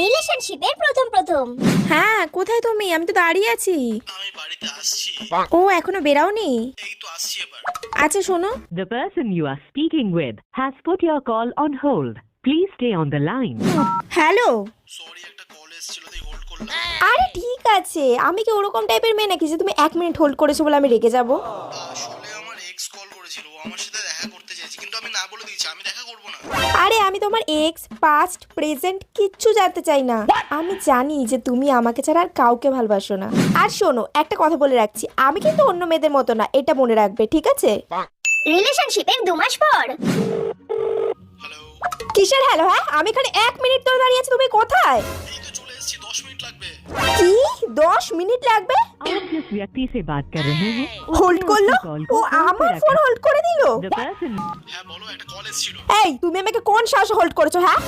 রিলেশনশিপের প্রথম প্রথম। হ্যাঁ কোথায় তুমি? আমি তো দাঁড়িয়ে আছি। আমি বাড়িতে আসছি। ও এখনও বেরাওনি এই তো আসছি এবার। আচ্ছা শোনো। The person you are speaking with has put your call on hold. Please stay on the line. Hello sorry একটা কল এসেছিল তাই হোল্ড করলাম। আরে ঠিক আছে। আমি কি ওরকম টাইপের মেয়ে নাকি যে তুমি এক মিনিট হোল্ড করেছ বলে আমি রেগে যাব? আসলে আমার এক্স কল করেছিল ও আমার সাথে দিয়েছি আমি দেখা করব না। আরে আমি তোমার এক্স পাস্ট প্রেজেন্ট কিচ্ছু জানতে চাই না। আমি জানি যে তুমি আমাকে ছাড়া আর কাউকে ভালোবাসো না। আর শোনো একটা কথা বলে রাখছি। আমি কিন্তু অন্য মেয়েদের মতো না এটা মনে রাখবে ঠিক আছে? রিলেশনশিপের দু মাস পর। কিসের হ্যালো হ্যাঁ? আমি এখানে এক মিনিট ধরে দাঁড়িয়ে আছি তুমি কোথায়? এই তো চলে এসেছি দশ মিনিট লাগবে। কি দশ মিনিট লাগবে? হোল্ড করল? ও হোল্ড করে এই তুমি আমাকে কোন শ্বাস হোল্ড করেছ হ্যাঁ?